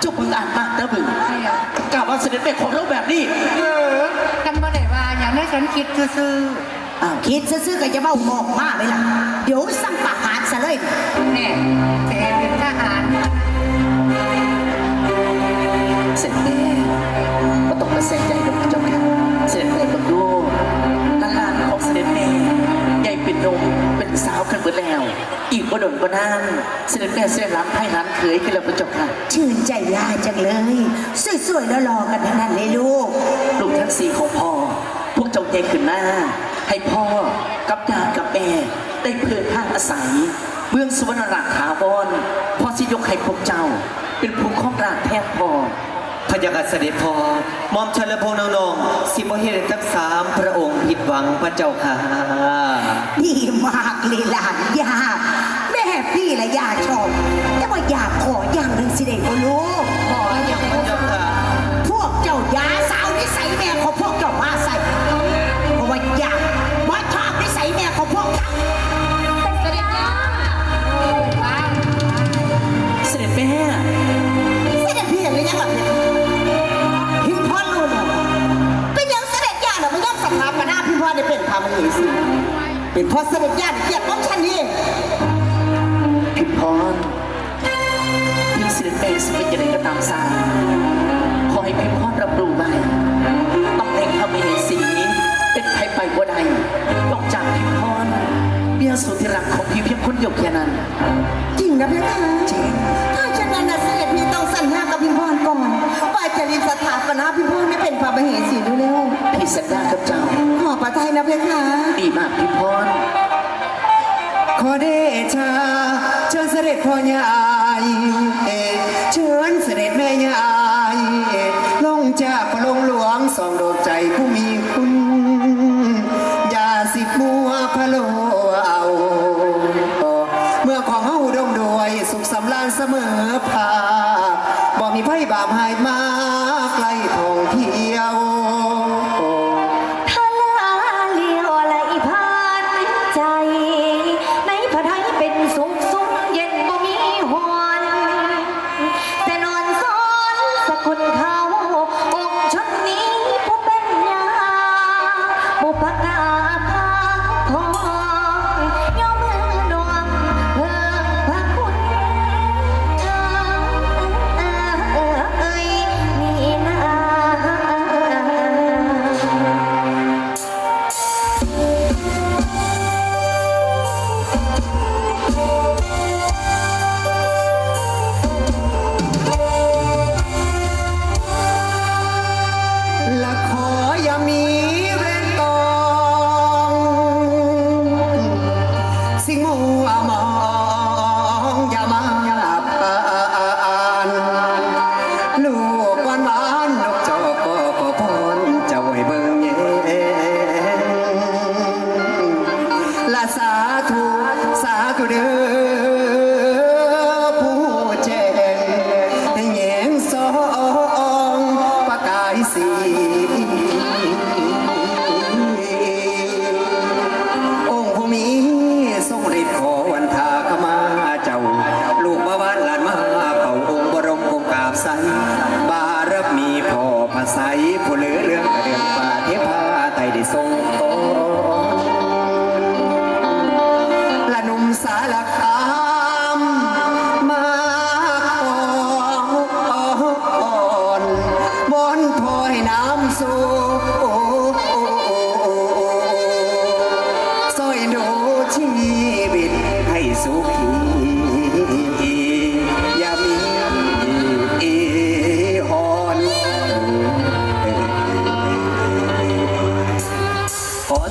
เจ้าเพิ่งอ่านมากนะเบิ้งใช่เหรอกล่าวว่าเสด็จแม่ของเราแบบนี้เออกันบ่ได้ว่าอย่างนี้ฉันคิดซื่ออ้าวคิดซื่อๆก็จะเบ้าหมอกมาไหมล่ะเดี๋ยวสั่งประหารซะเลยๆแน่แต่เป็นทหารเสด็จแม่ก็ต้องมาแสงใจกับเจ้าค่ะเสด็จแม่กับลูก เป็นนมเป็นสาวกันหมดแล้ว อีกบ่ดนบ่นานเสด็จแม่เสียร้านไพ่ร้านเคยกันแล้วพระเจ้าค่ะ ชื่นใจยาจังเลย สวยๆแล้วรอกันทั้งนั้นเลยลูก ลูกทั้งสี่ของพ่อ พวกเจ้าเยขึ้นมาให้พ่อกับยากับแม่ได้เพื่อข้างอาศัยเบื้องสุวรรณรักถาวรพ่อสิยกให้พวกเจ้า เป็นผู้ครองราชย์แทนพ่อพระยากัสเสด็จพอ มอมชลพงษ์น้องๆสิบเฮตุทั้งสามพระองค์ผิดหวังพระเจ้าค่ะ ดีมากเลยหลานยาแม่พี่และยาชอบ แต่ว่าอยากขออย่างหนึ่งสิเด็กลูกขออย่างพระเจ้าค่ะ พวกเจ้ายาสาวนิสัยแม่ของพวกเจ้ามาใส่ ได้เป็นพามเหสีเป็นเพ่อเสด็จย่าเกียรติของฉันนี่พิมพรพี่เสด็จแม่สิเป็นยังไงก็ตามสร้างขอให้พิมพรรับรู้ไว้ต้องแห่งพระมเหสีเป็นใครไปบ่ได้นอกจากพิมพรเมียสุดที่รักของพี่เพียงคนเดียวแค่นั้นจริงนะพี่คะ ว่าจะรีบสถาปนาพิพ์พ่อให้เป็นพระมเหสีดูเร็วพี่สัญญากับเจ้า ขอประทายนะเพคะ ดีมากพิมพรขอเดชาเชิญเสด็จพ่อใหญ่เชิญเสด็จแม่ใหญ่ลงจากพระลงหลวงสองดวงใจผู้มีคุณอย่าสิบมัวพะโลเอา เมื่อของเฮาดงโดวยสุขสำราญเสมอภาบ่มีไพ่บาปหายมา ไกลทองที่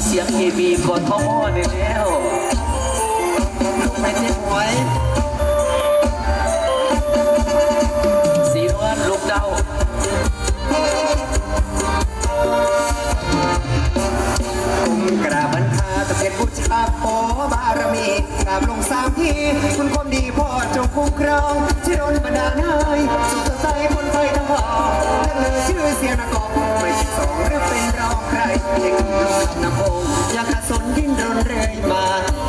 เสียงเอบีกดทมอได้แล้วไม่เจ็บหวยสีนวลลูกเดากุมกราบบันทาตะเพ็นบูชาขอบารมีกราบลงสามที คุณความดีพ่อจงคุ้มครองที่โดนบันดาลให้สุขใสบนไฟทั้งหอและเลือชื่อเสียงนักกอบไม่สองหรือเป็น เด็กโดดน้ำโองยากกรสนดิ้นรนเร่มา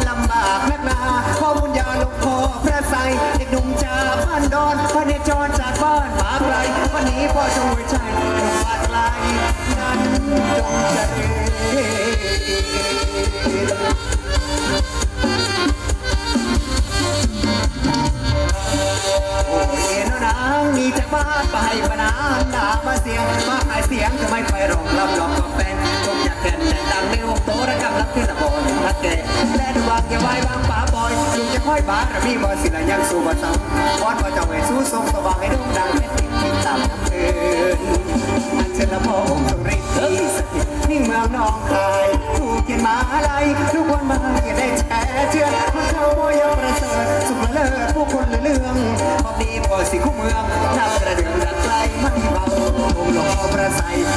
ลำบากนักหนาข้อมูลยาลงคอพระใสเด็กหนุ่มจากบ้นดอนพระเนจรจากบ้านมาไกวันนี้พ่อช่วยใจบ้านไลนั้นจงเจริญ บ้านไปปนานด่ามาเสียงมาหายเสียงจะไม่ไปร้องรับรองกับแฟนคงอยากเกินแต่ดังในวงโตระกำลังที่ละบอนรักแกและดูวางอย่าไว้บางป่าบอยลุงจะค่อยบ้าระมีบอสิละยังสู้บ่ซ้ำวอนบ่เจ้าให้สู้ทรงสว่างให้ดวงดังเป็นติดตามน้ำเอินอันเชละพงค์ทรงฤทธิ์ที่สถิตนิ่งเมืองนองคายถูกเขียนมาอะไรทุกคนมาอย่าได้แช่เชื่อคนเขาบ่ยังประเสริฐสุขละเลิศผู้คนละเรื่องพอดีพอสิคู่เมือง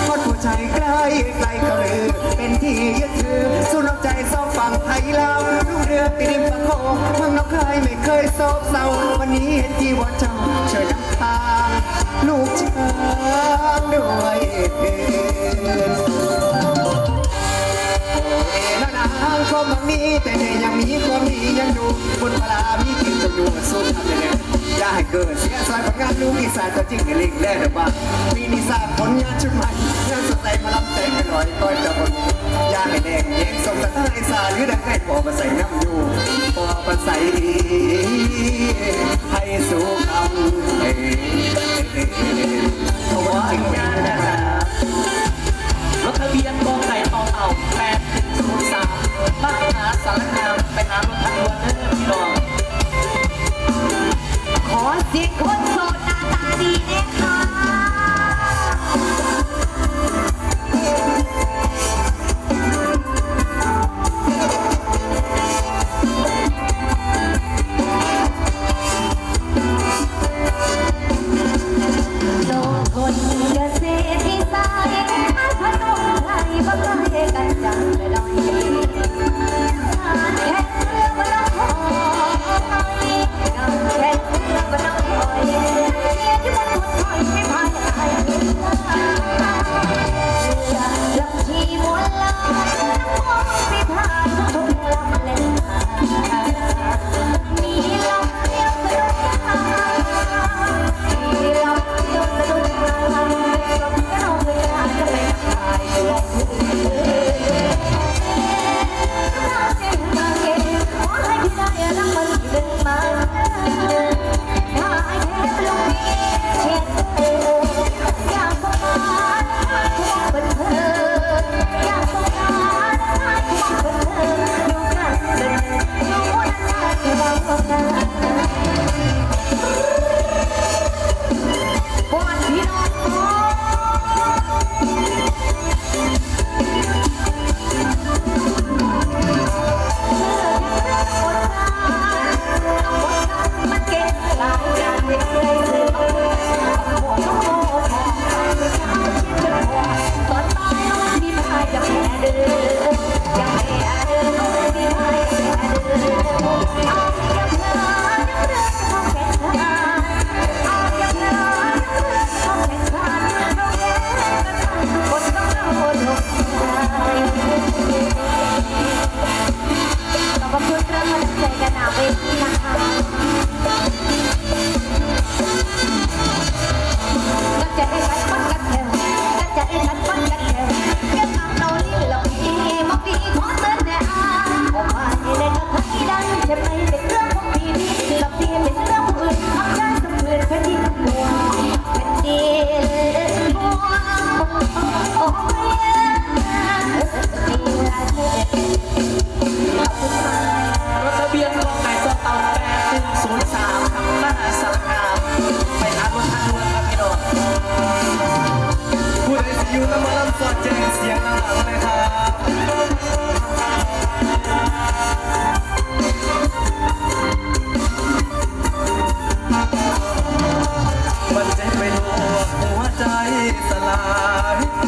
พ่อดผู้ใจใกล้ไกลเขาลือเป็นที่ยึดถือสู้น้ำใจสองฝั่งไทยลาวลูกเรือติดริมปะโขงเมืองน้องคายไม่เคยโศกเศร้าวันนี้เห็นที่ว่าเจ้าเชิญน้ำทางลูกช้างด้วยเถิดเอ๋นะนางคมบางนี้แต่ยังมีความดียังอยู่บนพลามีกินต้องอยู่สุด ลงานลูกอีสานตัวจริงในลิงแน่เด้อบ้ามีนิสานผลงานชุดใหม่งานสดใสมาลำแต่งกันหน่อยก้อยจะบนยาแดงแยงสมตะท่าอีสานหรือดังไก่ปอมาใส่น้ำอยู่ปอมาใส่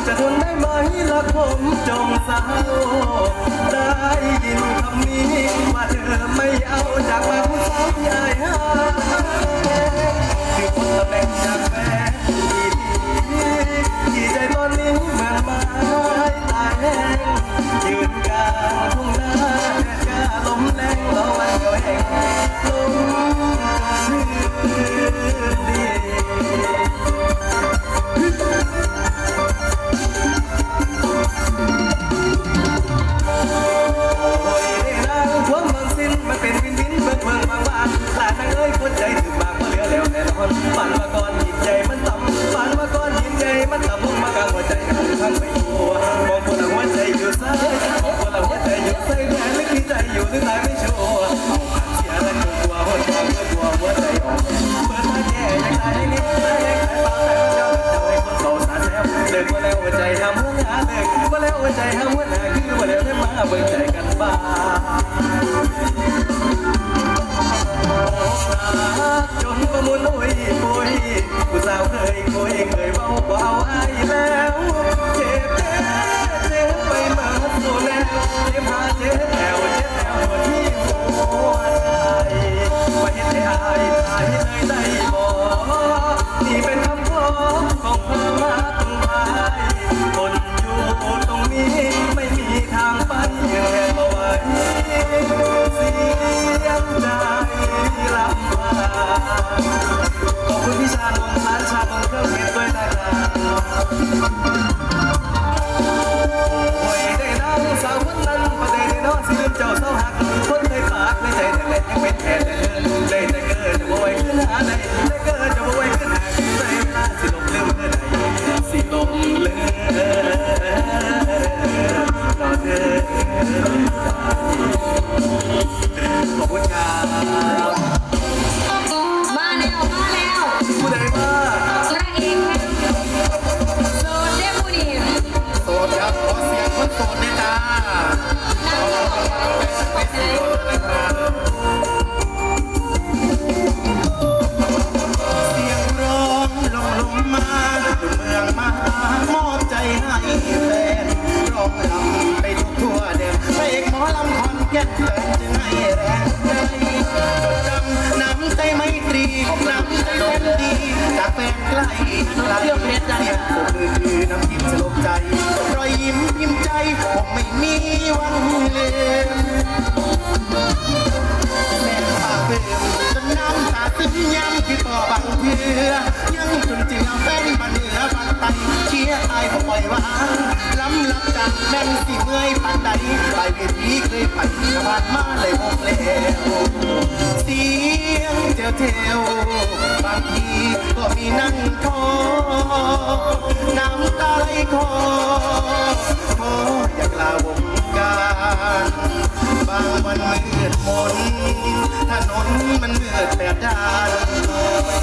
จะทนได้ไหมละผมจงสาร้ได้ยินคำนี้ ว่าเธอไม่เอาจากมาผู้สาวที่อายคือคนละแบบจากแฟนที่ดีใจตอนนี้เหมือนไม้ตายแห้งยืนกลาง ไหนหาใดได้เกิดจะบ่ไวขึ้นหาใดพลาสิลงลืมเมื่อใดสิลงลืมต่อเดินขอบคุณครับำคอนแก่นเติมจึงให้แรงใจจดจำน้ำใจไมตรีน้ำใจแสนดีจากแฟนใกล้ไกลเสียงปรบมือคือน้ำยิ้มสลบใจรอยยิ้มยิ้มใจผมไม่มีวันลืมแม่ปากเบิ่มจนน้ำตาซึมย้ำที่ต่อบังเทือยังจนจึงเอาแฟนมาเหนือบันไตเชียร์อายบ่ปล่อยวางล้ำลับจากแม่นสิเมื่อยปานใดไปเว ทีเคยไปกระบาดมาเลยพบแล้วเสียงเจ้าเทวบางทีก็มีนั่งท้อน้ำตาไหลคอท้ออยากลาวงการบางวันมืดมนถนนมันมืดแปดด้าน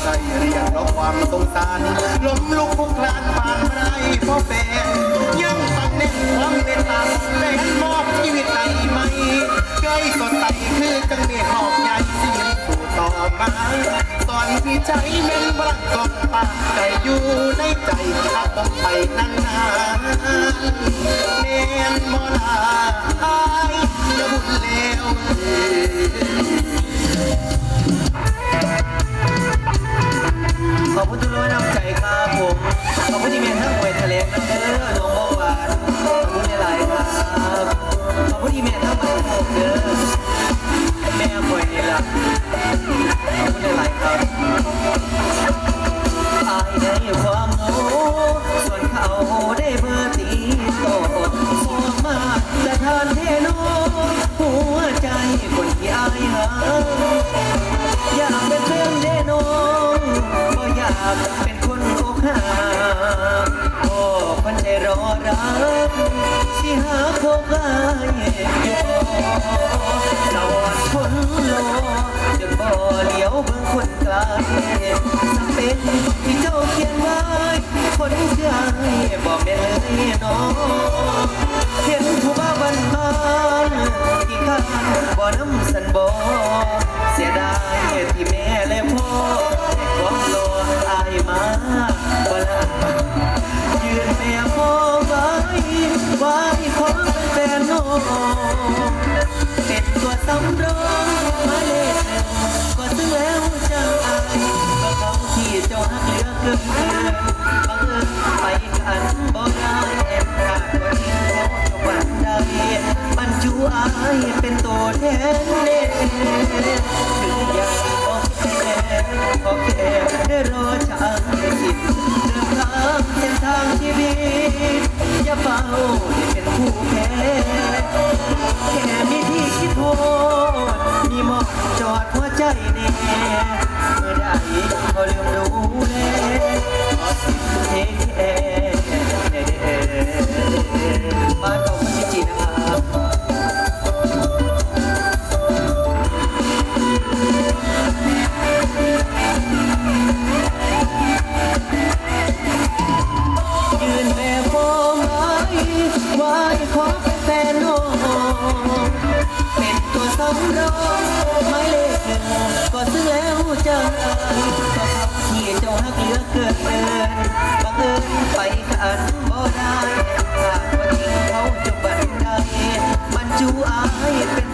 ใจเรียกร้องความสงสารล้มลุกคลุกคลานผ่านไรเพราะแฟนยังฝังเน้นความเมตตาแฟนมอบ ตอมาตอนที่ใจแม่นบรักกองปากใจอยู่ในใจถ้าต้องไปนานๆแม่นบ่ลาอายจะบุญแล้ว เหลียวเบิ่งคนไกลสำเป็นที่เจ้าเขียนไว้คนเชื่อให้บอกแม่เลยน้องเห็นผู้บ้าบันบานกี่ข้าบ่น้ำสันบ่เสียดายที่แม่และพ่อความรออายมาบ่ละยืนแม่พ่อไว้ไว้ขอเป็นแฟนน้องเป็นตัวสำรองมาเลข จังอายก็เขาที่เจ้าหักเหลือเกินบาง ยืนแบบโฟมไว้ไว้ขอเป็นแฟนน้องหมายเลขหนึ่งก็ซึ้งแล้วเจอก็เขาที่เจ้าฮักเหลือเกินบังเอิญไปกันบ่ได้ขาดว่าทิ้งเขาจะบันไดมันจูอายเป็น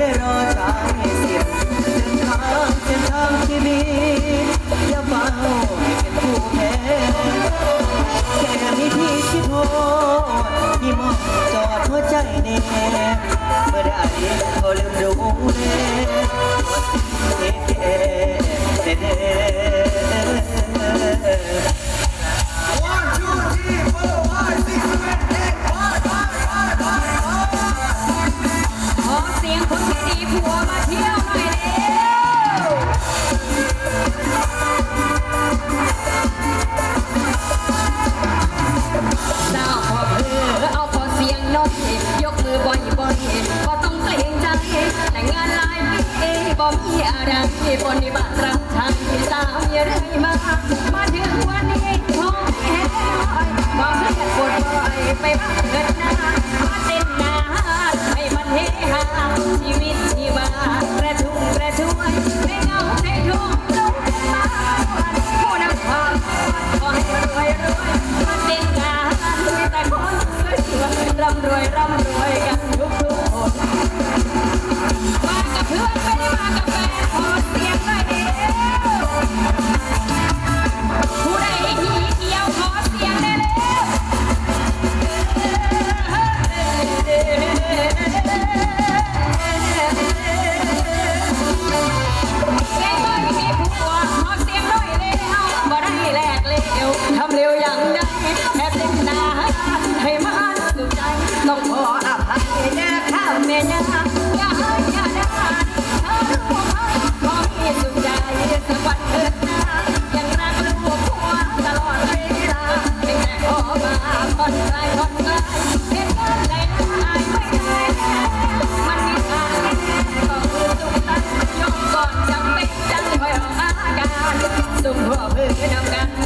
ได้รอชายเสียงเดินทางเส้นทางชีวิตอย่าเฝ้า บ่มีอะไรปฏิบัติรับใช้สาวอย่าเรื่อยมามาถึงวันนี้ท้องแห้งก็เรียกปวดบ่อยไปบ้างเกิดหน้ามาเต้นหน้าให้มันเฮฮาชีวิต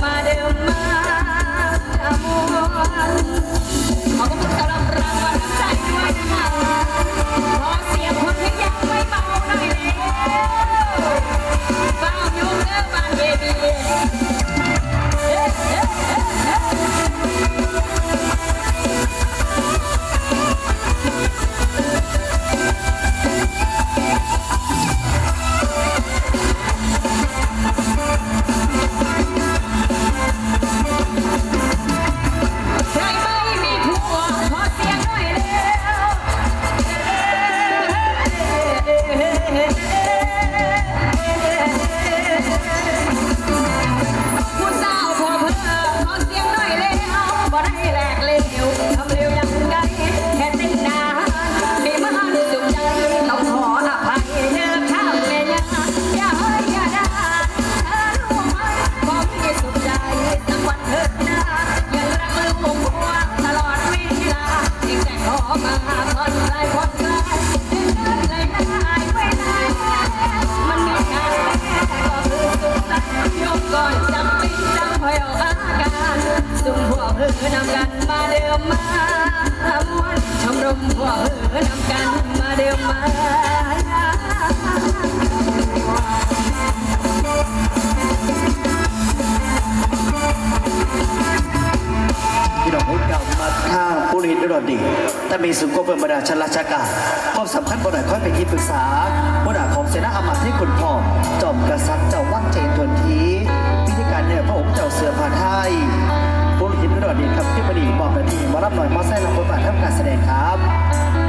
ำ อนำกันมาเดิมมามวนชมรมหัวเพื่อนำกันมาเดิมมาพี่น้องพูดกล่าวมาข้างผู้ริหิตอุดรดีแต่มีสุขเปิดบรรดาชั้นราชการความสำคัญบนไหนค่อยเป็นที่ปรึกษาบนหาของเสนาอามาตย์ที่ขุนพ่อจอมกษัตริย์เจ้าว่างเจนทวนทีพิธีการเนี่ยพระองค์เจ้าเสือผาไทย ผู้ริหิตอุดรดีครับที่บดีบอกนาทีมารับหน่อยมอไซค์ลำบทบาททำการแสดงครับ